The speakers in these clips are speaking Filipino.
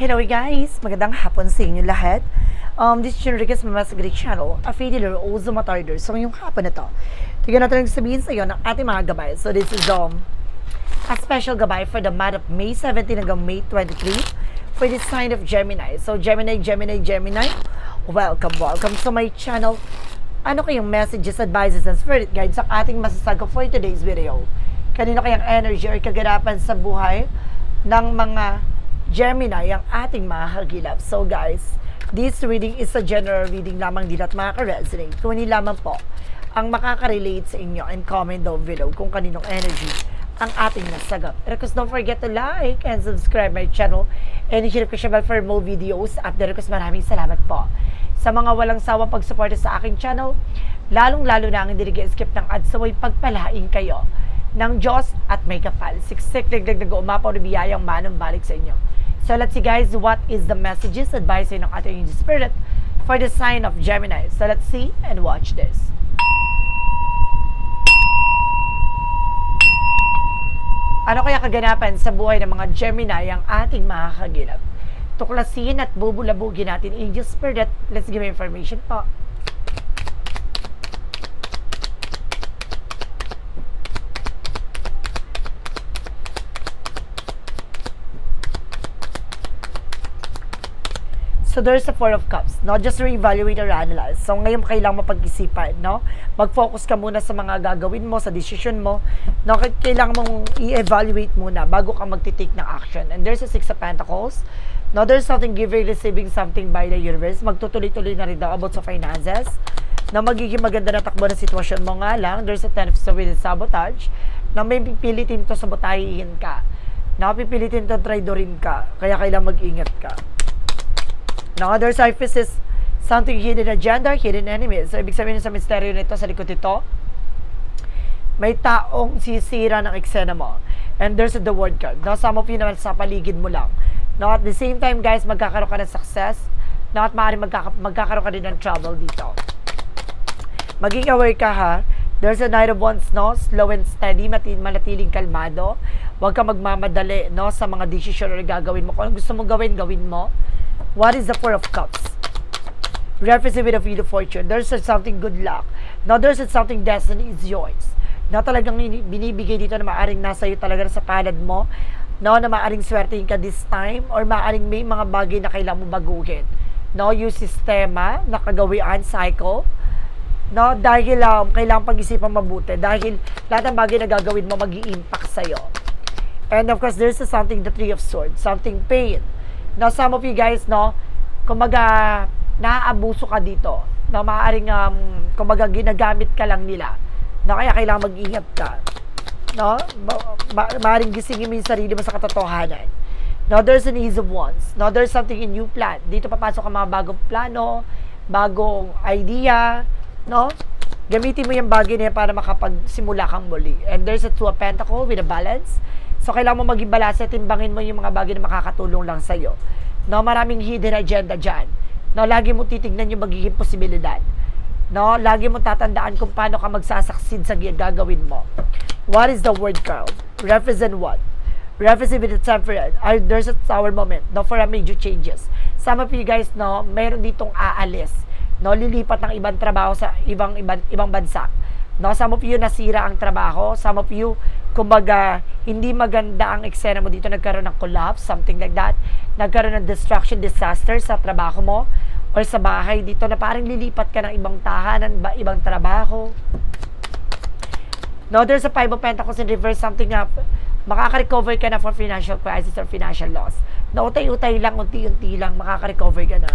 Hello guys! Magandang hapon sa inyo lahat. Um, this is Enriquez Mamas Greek Channel, a failure also matarder. So ngayong hapon na to, tignan natin ang sabihin sa iyo ng ating mga gabay. So this is um, a special gabay for the month of May 17 hanggang May 23 for the sign of Gemini. So Gemini, Gemini, Gemini, welcome, welcome to my channel. Ano kayong messages, advices, and spirit guides sa ating masasaga for today's video? Kanino kayang energy or kaganapan sa buhay ng mga Gemini ang ating mga hagilap. So guys, this reading is a general reading lamang din at makaka-resonate. Kung hindi lamang po ang makaka-relate sa inyo and comment down below kung kaninong energy ang ating nasagap. And of don't forget to like and subscribe my channel and hit siya bell for more videos. Of course, maraming salamat po sa mga walang sawang pagsuporta sa aking channel. Lalong-lalo na ang hindi nag-skip ng ads so ay pagpalain kayo ng Diyos at may kapal. Siksik, dagdag, umapaw na biyayang manong balik sa inyo. So let's see guys, what is the messages, advice ng ating angel spirit for the sign of Gemini. So let's see and watch this. Ano kaya kaganapan sa buhay ng mga Gemini ang ating mga kagilap? Tuklasin at bubulabugin natin angel spirit. Let's give information po. So there's a Four of Cups, no? Just reevaluate or analyze. So ngayon kailangan mapag-isipan, no? Mag-focus ka muna sa mga gagawin mo, sa decision mo. No? Kailangan mong i-evaluate muna bago ka magti-take ng action. And there's a Six of Pentacles. No, there's something giving, receiving something by the universe. Magtutuloy-tuloy na rin daw about sa finances. Na magiging maganda na takbo ng sitwasyon mo nga lang. There's a Ten of with sabotage. Na may pipilitin to sabotahihin ka. Na pipilitin to traidorin ka. Kaya kailangan mag-ingat ka. Now, other surface is something hidden agenda, hidden enemy. So, ibig sabihin sa misteryo nito, sa likod nito, may taong sisira ng eksena mo. And there's the word card. Now, some of you naman sa paligid mo lang. Now, at the same time, guys, magkakaroon ka ng success. Now, at maaaring magkaka- magkakaroon ka din ng trouble dito. Maging aware ka ha. There's a Knight of Wands, no? Slow and steady, mati- manatiling kalmado. Huwag ka magmamadali, no? Sa mga decision na gagawin mo. Kung gusto mong gawin, gawin mo. What is the Four of Cups? Reference with a Wheel of Fortune. There's something good luck. Now, there's something destiny is yours. Na talagang ini- binibigay dito na maaring nasa iyo talaga sa palad mo. No, na maaring swertein ka this time or maaring may mga bagay na kailangan mo baguhin. No, yung sistema, nakagawian, cycle. No, dahil um, kailangan pag-isipan mabuti. Dahil lahat ng bagay na gagawin mo mag impact sa'yo. And of course, there's a something, the Three of Swords, something pain. Now, some of you guys, no, kumaga, naaabuso ka dito. No, maaaring, um, kumaga, ginagamit ka lang nila. No, kaya kailangan mag-ingat ka. No, ma- ma- maaaring gisingin mo yung sarili mo sa katotohanan. No, there's an ease of wands. No, there's something in new plan. Dito papasok ang mga bagong plano, bagong idea, no? Gamitin mo yung bagay na yan para makapagsimula kang muli. And there's a two of pentacle with a balance. So, kailangan mo maging balanse, timbangin mo yung mga bagay na makakatulong lang sa'yo. No, maraming hidden agenda dyan. No, lagi mo titignan yung magiging posibilidad. No, lagi mo tatandaan kung paano ka magsasucceed sa gagawin mo. What is the word card? Represent what? Represent with the temperate. Are there's a sour moment no, for a major changes. Some of you guys, no, meron ditong aalis. No, lilipat ng ibang trabaho sa ibang ibang, ibang bansa. No, some of you nasira ang trabaho. Some of you, kumbaga, hindi maganda ang eksena mo dito. Nagkaroon ng collapse, something like that. Nagkaroon ng destruction, disaster sa trabaho mo or sa bahay dito na parang lilipat ka ng ibang tahanan, ba, ibang trabaho. No, there's a Five of Pentacles in reverse, something na makaka-recover ka na for financial crisis or financial loss. Na utay-utay lang, unti-unti lang, makaka-recover ka na.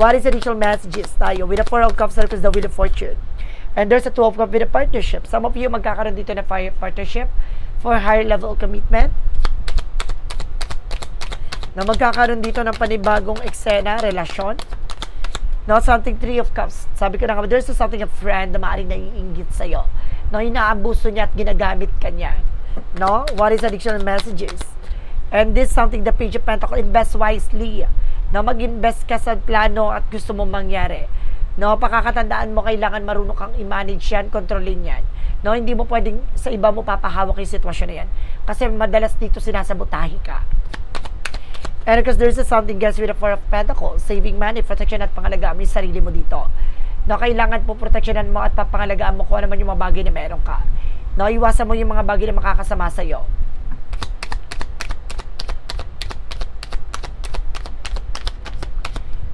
What is additional messages tayo? With the Four of Cups, the Wheel of Fortune. And there's a Two of Cups with a partnership. Some of you magkakaroon dito na partnership for higher level commitment. Na magkakaroon dito ng panibagong eksena, relasyon. No, something three of cups. Sabi ko na nga, there's something a friend na maaaring naiinggit sa'yo. No, inaabuso niya at ginagamit ka niya. No, what is additional messages? And this something the page of pentacle, invest wisely. No, mag-invest ka sa plano at gusto mong mangyari. No, pakakatandaan mo, kailangan marunong kang i-manage yan, kontrolin yan. No, hindi mo pwedeng sa iba mo papahawak yung sitwasyon na yan. Kasi madalas dito sinasabotahi ka. And because there's a something guys with the Four of Pentacles, saving money, protection at pangalagaan mo yung sarili mo dito. No, kailangan po proteksyonan mo at papangalagaan mo kung ano man yung mga bagay na meron ka. No, iwasan mo yung mga bagay na makakasama sa'yo.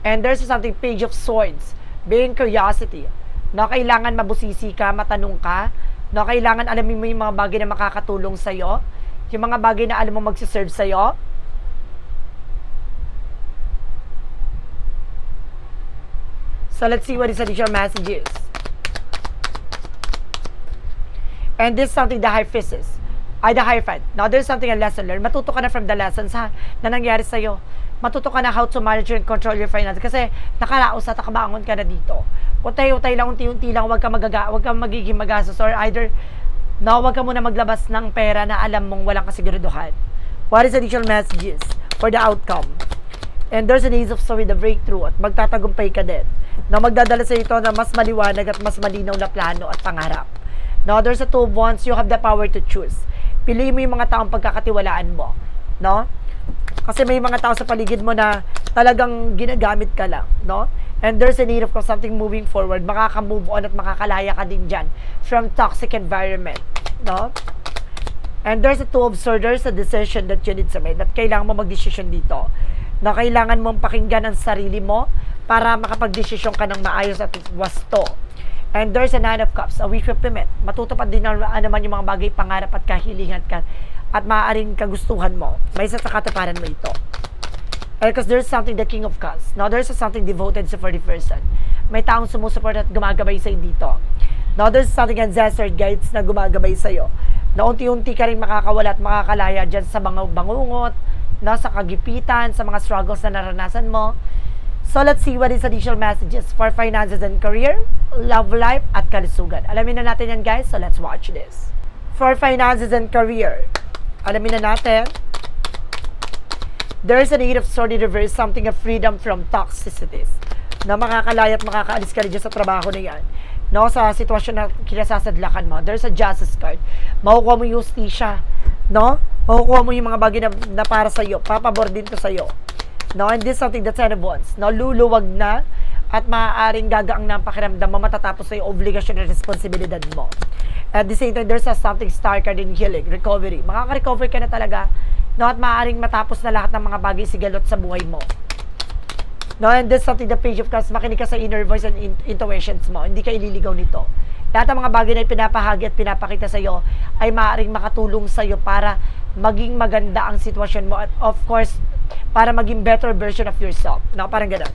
And there's something page of swords, being curiosity. No, kailangan mabusisi ka, matanong ka. No, kailangan alamin mo yung mga bagay na makakatulong sa'yo. Yung mga bagay na alam mo magsiserve sa'yo. So let's see what is additional messages. And this is something the high priestess, ay the high friend. Now there's something a lesson learned. Matuto ka na from the lessons ha, na nangyari sa'yo. Matuto ka na how to manage and control your finances. Kasi nakalaos at nakabangon ka na dito. Utay-utay lang, unti-unti lang, huwag ka, magaga, huwag ka magiging magastos or either no, huwag ka muna maglabas ng pera na alam mong walang kasiguraduhan. What is additional messages for the outcome? And there's an ace of with the breakthrough at magtatagumpay ka din na magdadala sa ito na mas maliwanag at mas malinaw na plano at pangarap. No, there's a two of wands, you have the power to choose. Piliin mo yung mga taong pagkakatiwalaan mo. No? Kasi may mga tao sa paligid mo na talagang ginagamit ka lang. No? And there's a need of something moving forward. Makaka-move on at makakalaya ka din dyan from toxic environment. No? And there's a two of swords, there's a decision that you need to make, that kailangan mo mag-decision dito. Na kailangan mong pakinggan ang sarili mo para makapag-desisyon ka ng maayos at wasto. And there's a nine of cups, a wish fulfillment. Matutupad din na naman yung mga bagay pangarap at kahilingan ka at maaaring kagustuhan mo. May sa katuparan mo ito. And because there's something the king of cups. Now there's something devoted sa 40 person. May taong sumusuport at gumagabay sa'yo dito. Now there's something ancestor guides na gumagabay sa'yo. Na unti-unti ka rin makakawala at makakalaya dyan sa mga bangungot, na sa kagipitan, sa mga struggles na naranasan mo. So let's see what is additional messages for finances and career, love life, at kalusugan. Alamin na natin yan guys, so let's watch this. For finances and career, alamin na natin, there's a need of in reverse, something of freedom from toxicities. Na makakalaya at makakaalis ka rin sa trabaho na yan. No, sa sitwasyon na kinasasadlakan mo, there's a justice card. Makukuha mo yung justisya. No? Makukuha mo yung mga bagay na, na para sa'yo. Papabor din to sa'yo. No, and this is something that's ten of wands. No, luluwag na at maaaring gagaang na ang pakiramdam mo matatapos sa yung obligasyon at responsibilidad mo. At the same time, there's a something star card in healing, recovery. Makaka-recover ka na talaga no, at maaaring matapos na lahat ng mga bagay sigalot sa buhay mo. No, and this is something the page of cups, makinig ka sa inner voice and in- intuitions mo. Hindi ka ililigaw nito. Lahat ng mga bagay na pinapahagi at pinapakita sa iyo ay maaaring makatulong sa iyo para maging maganda ang sitwasyon mo at of course, para maging better version of yourself. No, parang ganun.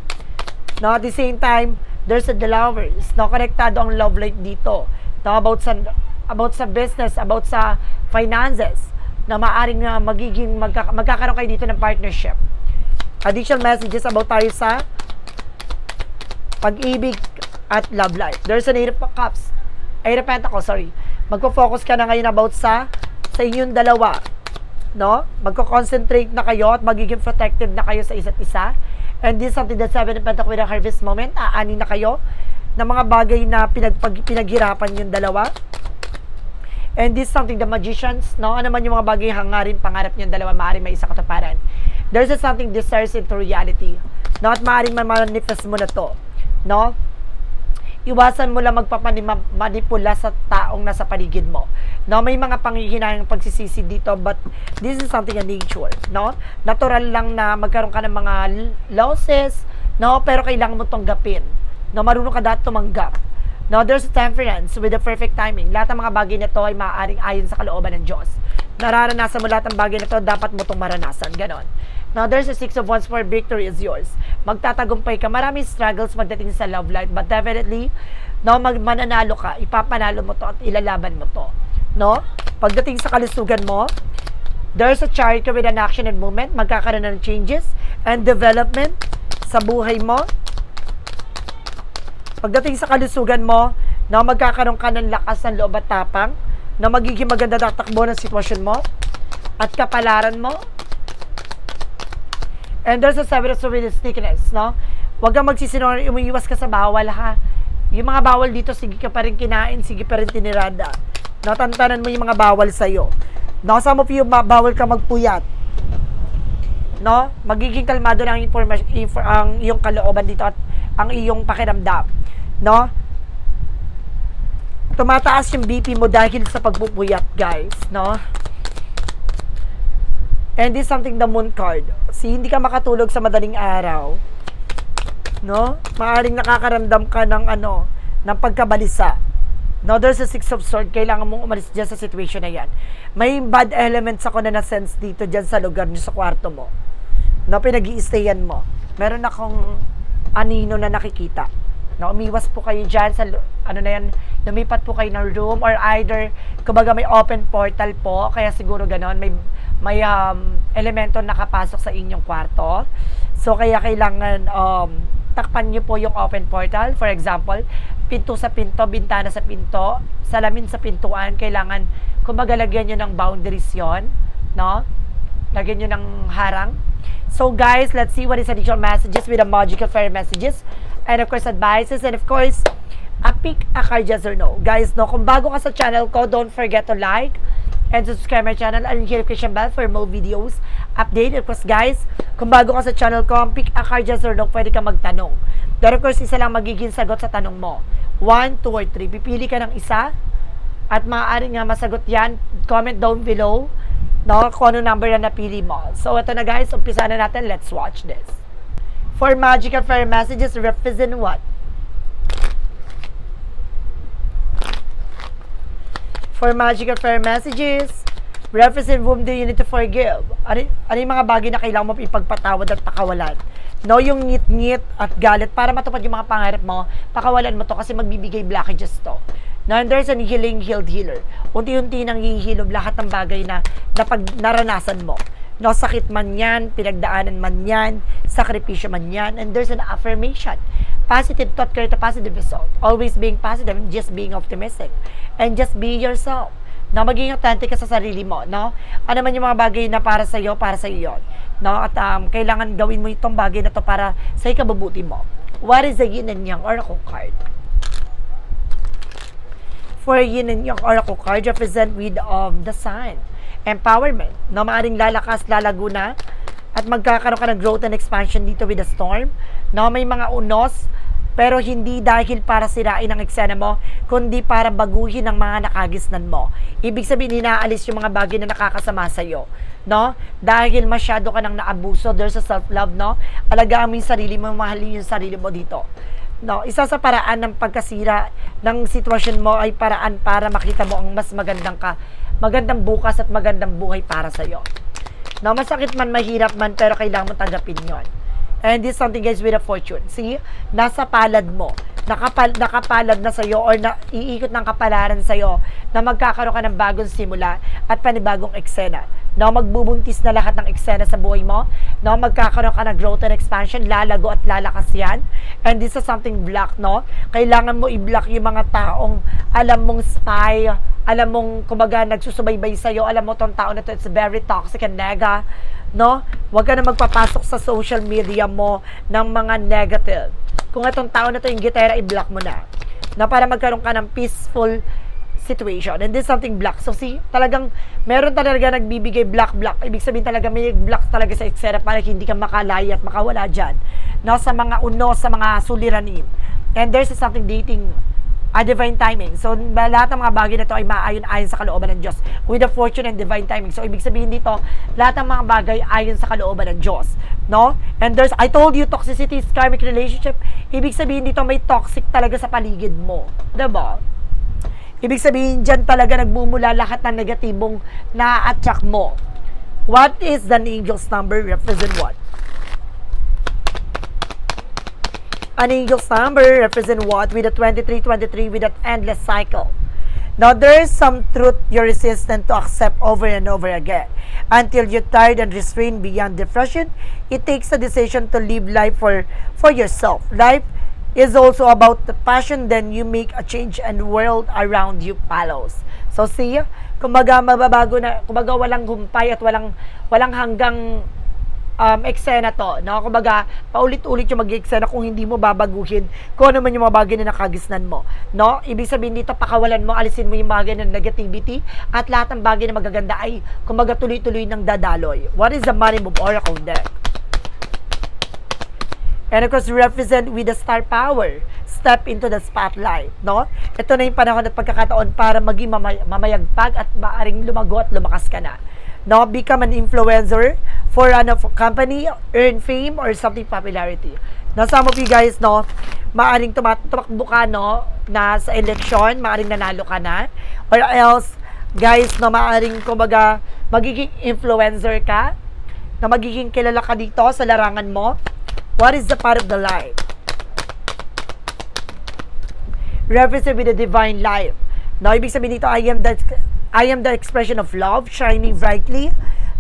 No, at the same time, there's a the lovers. No, konektado ang love life dito. No, about sa about sa business, about sa finances na maaring na magiging magka, magkakaroon kayo dito ng partnership. Additional messages about tayo sa pag-ibig at love life. There's an eight of cups. Eight of pentacles, sorry. Magpo-focus ka na ngayon about sa sa inyong dalawa. No? Magko-concentrate na kayo at magiging protective na kayo sa isa't isa. And this is something that seven of pentacles with a harvest moment. Aani na kayo ng mga bagay na pinagpag, pinaghirapan yung dalawa. And this is something the magicians, no? Ano man yung mga bagay hangarin, pangarap niyo dalawa, maaaring may isa katuparan. There's a something desires into reality. No? At maaaring manifest mo na to. No? Iwasan mo lang magpapanipula sa taong nasa paligid mo. No, may mga panghihinayang pagsisisi dito but this is something nature, no? Natural lang na magkaroon ka ng mga losses, no? Pero kailangan mo tanggapin. No, marunong ka dati tumanggap. No, there's a temperance with the perfect timing. Lahat ng mga bagay na to ay maaaring ayon sa kalooban ng Diyos. Nararanasan mo lahat ng bagay na dapat mo itong maranasan. Ganon. Now, there's a six of wands for victory is yours. Magtatagumpay ka. Maraming struggles magdating sa love life, but definitely, no, mag mananalo ka. Ipapanalo mo to at ilalaban mo to. No? Pagdating sa kalusugan mo, there's a chariot ka with an action and movement. Magkakaroon ng changes and development sa buhay mo. Pagdating sa kalusugan mo, na magkakaroon ka ng lakas ng loob at tapang, na magiging maganda tatakbo ng sitwasyon mo, at kapalaran mo. And there's a seven of sneakiness, no? Huwag kang magsisinungaling, umiiwas ka sa bawal, ha? Yung mga bawal dito, sige ka pa rin kinain, sige pa rin tinirada. No, tantanan mo yung mga bawal sa'yo. No, some of you, bawal ka magpuyat. no? Magiging kalmado na ang informa- infor- ang iyong kalooban dito at ang iyong pakiramdam, no? Tumataas yung BP mo dahil sa pagpupuyat, guys, no? And this is something the moon card. Si hindi ka makatulog sa madaling araw, no? Maaring nakakaramdam ka ng ano, ng pagkabalisa. No, there's a six of sword. Kailangan mong umalis dyan sa situation na yan. May bad elements ako na na-sense dito dyan sa lugar nyo, sa kwarto mo. No, pinag iistayan mo. Meron akong anino na nakikita. No, umiwas po kayo dyan sa, ano na yan, lumipat po kayo ng room or either, kumbaga may open portal po, kaya siguro ganon, may, may um, elemento nakapasok sa inyong kwarto. So, kaya kailangan um, takpan nyo po yung open portal. For example, pinto sa pinto, bintana sa pinto, salamin sa pintuan, kailangan, kumbaga lagyan nyo ng boundaries yon no? Lagyan nyo ng harang. So guys, let's see what is additional messages with the magical fairy messages. And of course, advices. And of course, a pick a card yes or no. Guys, no, kung bago ka sa channel ko, don't forget to like and subscribe my channel and hit the notification bell for more videos update. Of course, guys, kung bago ka sa channel ko, ang pick a card yes or no, pwede ka magtanong. Pero of course, isa lang magiging sagot sa tanong mo. One, two, or three. Pipili ka ng isa at maaari nga masagot yan. Comment down below no, kung ano number na napili mo. So, ito na guys, umpisa na natin. Let's watch this. For magical fairy messages, represent what? For magical fairy messages, represent whom do you need to forgive? Ano, ano yung mga bagay na kailangan mo ipagpatawad at pakawalan? No, yung ngit-ngit at galit para matupad yung mga pangarap mo, pakawalan mo to kasi magbibigay blockages to. Now, and there's an healing, healed healer. Unti-unti nang hihilom lahat ng bagay na napag naranasan mo. No, sakit man yan, pinagdaanan man yan, sakripisyo man yan, and there's an affirmation. Positive thought create a positive result. Always being positive and just being optimistic. And just be yourself. No, maging authentic ka sa sarili mo, no? Ano man yung mga bagay na para sa iyo, para sa iyo. No, at um, kailangan gawin mo itong bagay na to para sa ikabubuti mo. What is the yin and yang oracle card? For yin and yang oracle card, represent with um, the sun. Empowerment. No, maaring lalakas, lalago na. At magkakaroon ka ng growth and expansion dito with the storm. No, may mga unos, pero hindi dahil para sirain ang eksena mo, kundi para baguhin ang mga nakagisnan mo. Ibig sabihin, inaalis yung mga bagay na nakakasama sa'yo. No? Dahil masyado ka nang naabuso, there's a self-love, no? Alagaan mo yung sarili mo, mahalin yung sarili mo dito. No, isa sa paraan ng pagkasira ng sitwasyon mo ay paraan para makita mo ang mas magandang ka, magandang bukas at magandang buhay para sa iyo. No, masakit man, mahirap man, pero kailangan mo tanggapin 'yon. And this is something guys with a fortune. See, nasa palad mo. Nakapal, nakapalad na sa'yo or na, iikot ng kapalaran sa'yo na magkakaroon ka ng bagong simula at panibagong eksena. No, magbubuntis na lahat ng eksena sa buhay mo. No, magkakaroon ka ng growth and expansion, lalago at lalakas yan. And this is something black, no? Kailangan mo i-block yung mga taong alam mong spy, alam mong kumaga nagsusubaybay sa'yo, alam mo tong tao na to, it's very toxic and nega no? Huwag ka na magpapasok sa social media mo ng mga negative. Kung itong tao na to yung gitera, i-block mo na. Na para magkaroon ka ng peaceful situation. And this is something black. So see, talagang meron talaga nagbibigay black-black. Ibig sabihin talaga may black talaga sa eksena para hindi ka makalaya at makawala dyan. No, sa mga uno, sa mga suliranin. And there's something dating a divine timing. So, lahat ng mga bagay na to ay maayon-ayon sa kalooban ng Diyos with the fortune and divine timing. So, ibig sabihin dito, lahat ng mga bagay ayon sa kalooban ng Diyos. No? And there's, I told you, toxicity is karmic relationship. Ibig sabihin dito, may toxic talaga sa paligid mo. 'Di ba? Ibig sabihin, dyan talaga nagmumula lahat ng negatibong na-attract mo. What is the angel's number? Represent what? An angel's number represent what? With a 2323 with that endless cycle. Now, there is some truth you're resistant to accept over and over again. Until you're tired and restrained beyond depression, it takes a decision to live life for, for yourself. Life is also about the passion, then you make a change and world around you follows. So, see, kumbaga mababago na, kumbaga walang humpay at walang, walang hanggang um, eksena to, no? Kumbaga, paulit-ulit yung mag-eksena kung hindi mo babaguhin kung ano man yung mga bagay na nakagisnan mo, no? Ibig sabihin dito, pakawalan mo, alisin mo yung bagay ng negativity at lahat ng bagay na magaganda ay, kumbaga, tuloy-tuloy ng dadaloy. What is the money move oracle deck? And of course, represent with the star power. Step into the spotlight, no? Ito na yung panahon at pagkakataon para maging mamay- mamayagpag at maaring lumago at lumakas ka na. No? Become an influencer for ano, for company, earn fame, or something popularity. Now, some of you guys, no, maaring tumat- tumakbo ka, no, na sa election, maaring nanalo ka na. Or else, guys, no, maaring, kumbaga, magiging influencer ka, na magiging kilala ka dito sa larangan mo. What is the part of the light? Represent with the divine light. Now, ibig sabihin dito, I am the, I am the expression of love shining brightly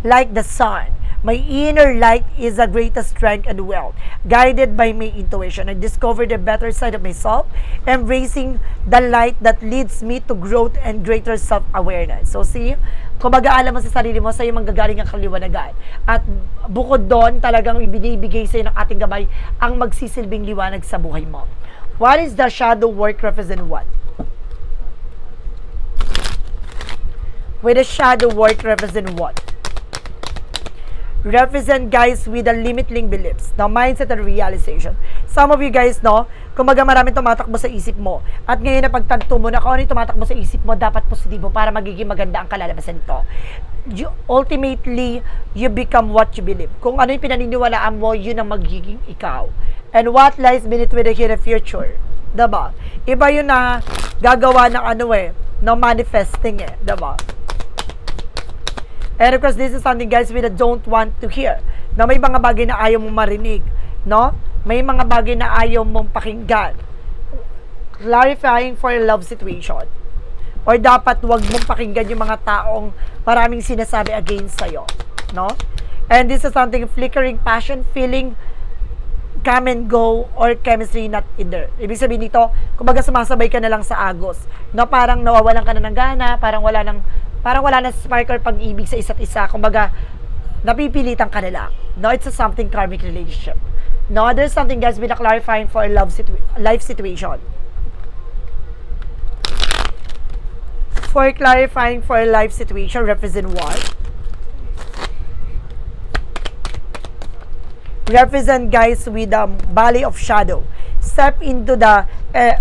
like the sun. My inner light is the greatest strength and wealth. Guided by my intuition, I discover the better side of myself, embracing the light that leads me to growth and greater self-awareness. So see, kumbaga alam mo sa sarili mo, sa'yo manggagaling ang kaliwanagan. At bukod doon, talagang ibinibigay sa'yo ng ating gabay ang magsisilbing liwanag sa buhay mo. What is the shadow work represent what? With the shadow work represent what? represent guys with the limiting beliefs, the mindset and realization. Some of you guys, no, kumaga marami tumatakbo sa isip mo. At ngayon na pagtanto mo na kung ano yung tumatakbo sa isip mo, dapat positibo para magiging maganda ang kalalabasan nito. You, ultimately, you become what you believe. Kung ano yung pinaniniwalaan mo, yun ang magiging ikaw. And what lies beneath with the hidden future. Diba? Iba yun na gagawa ng ano eh, ng manifesting eh. Diba? And of course, this is something guys we don't want to hear. Na may mga bagay na ayaw mong marinig. No? May mga bagay na ayaw mong pakinggan. Clarifying for a love situation. Or dapat wag mong pakinggan yung mga taong maraming sinasabi against sa'yo. No? And this is something flickering passion, feeling come and go or chemistry not in there. Ibig sabihin dito, kumbaga sumasabay ka na lang sa agos. No, parang nawawalan ka na ng gana, parang wala nang parang wala na spark or pag-ibig sa isa't isa. Kumbaga, napipilitan ka na lang. No, it's a something karmic relationship. No, there's something guys a clarifying for a love situ- life situation. For clarifying for a life situation, represent what? represent guys with the valley of shadow. Step into the uh,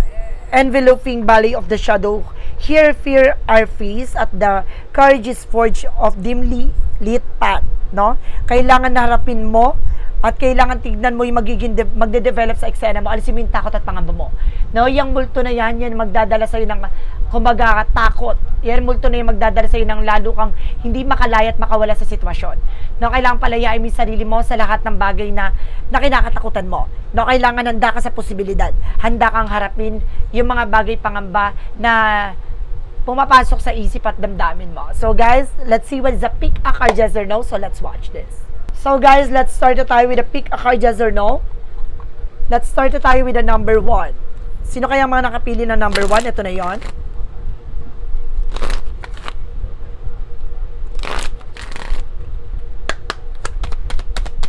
enveloping valley of the shadow. Here fear are freeze at the courage is forged of dimly lit path. No? Kailangan na harapin mo at kailangan tignan mo yung magiging de- magde-develop sa eksena mo. Alisin mo yung takot at pangamba mo. No, yung multo na yan, yan magdadala sa'yo ng kumbaga takot. Yan multo na yung magdadala sa'yo ng lalo kang hindi makalaya at makawala sa sitwasyon. No, kailangan palayain mo yung sarili mo sa lahat ng bagay na, na kinakatakutan mo. No, kailangan handa ka sa posibilidad. Handa kang harapin yung mga bagay pangamba na pumapasok sa isip at damdamin mo. So guys, let's see what is the pick a card yes. So let's watch this. So guys, let's start tayo with the pick a card yes or no. Let's start tayo with the number one. Sino kaya mga nakapili ng number one? Ito na yon.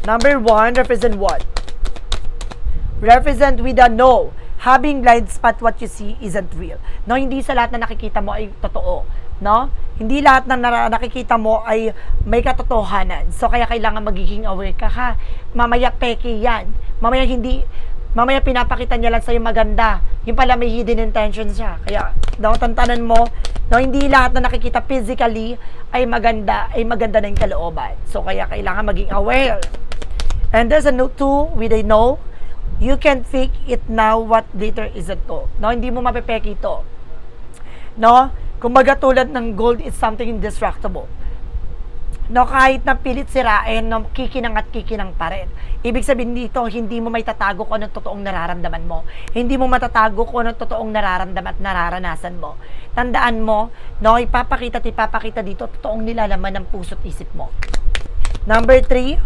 Number one, represent what? Represent with a no. Having blind spot what you see isn't real. No, hindi sa lahat na nakikita mo ay totoo. No? Hindi lahat na nakikita mo ay may katotohanan. So, kaya kailangan magiging aware ka ha. Mamaya peke yan. Mamaya hindi, mamaya pinapakita niya lang sa'yo maganda. Yung pala may hidden intention siya. Kaya, no, tantanan mo, no, hindi lahat na nakikita physically ay maganda, ay maganda na yung kalooban. So, kaya kailangan maging aware. And there's a no two with a no. You can fake it now what later isn't to. No, hindi mo mapepeke ito. No? Kumbaga tulad ng gold is something indestructible. No, kahit na pilit sirain, no, kikinang at kikinang pa rin. Ibig sabihin dito, hindi mo may tatago kung anong totoong nararamdaman mo. Hindi mo matatago kung anong totoong nararamdaman at nararanasan mo. Tandaan mo, no, ipapakita at ipapakita dito, totoong nilalaman ng puso't isip mo. Number three,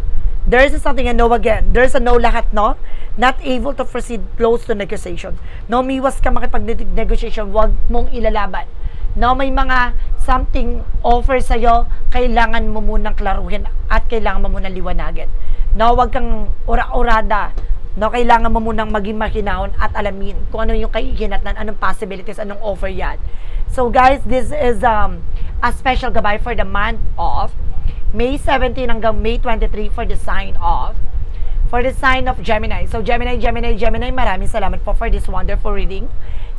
there is something a no again. There's a no lahat, no? Not able to proceed close to negotiation. No, miwas ka makipag-negotiation, wag mong ilalaban. No, may mga something offer sa'yo, kailangan mo munang klaruhin at kailangan mo munang liwanagin. No, wag kang ura-urada. No, kailangan mo munang maging makinahon at alamin kung ano yung kahihinatnan, anong possibilities, anong offer yan. So guys, this is um, a special gabay for the month of May 17 hanggang May 23 for the sign of for the sign of Gemini. So Gemini, Gemini, Gemini, maraming salamat po for this wonderful reading.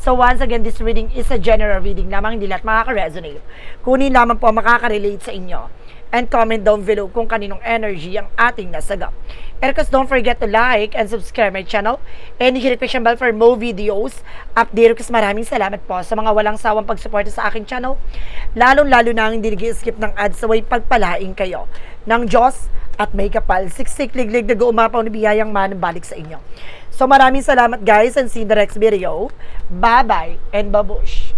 So once again, this reading is a general reading lamang, hindi lahat makaka-resonate. Kunin lamang po makaka-relate sa inyo. And comment down below kung kaninong energy ang ating nasagap. And of course, don't forget to like and subscribe my channel. And hit the bell for more videos. Update ko maraming salamat po sa mga walang sawang pagsuporta sa aking channel. Lalong-lalo na ang hindi nag-skip ng ads sa way pagpalain kayo ng Diyos at may kapal. Siksik, liglig, nag-uumapaw na biyayang manang sa inyo. So maraming salamat guys and see the next video. Bye-bye and babush!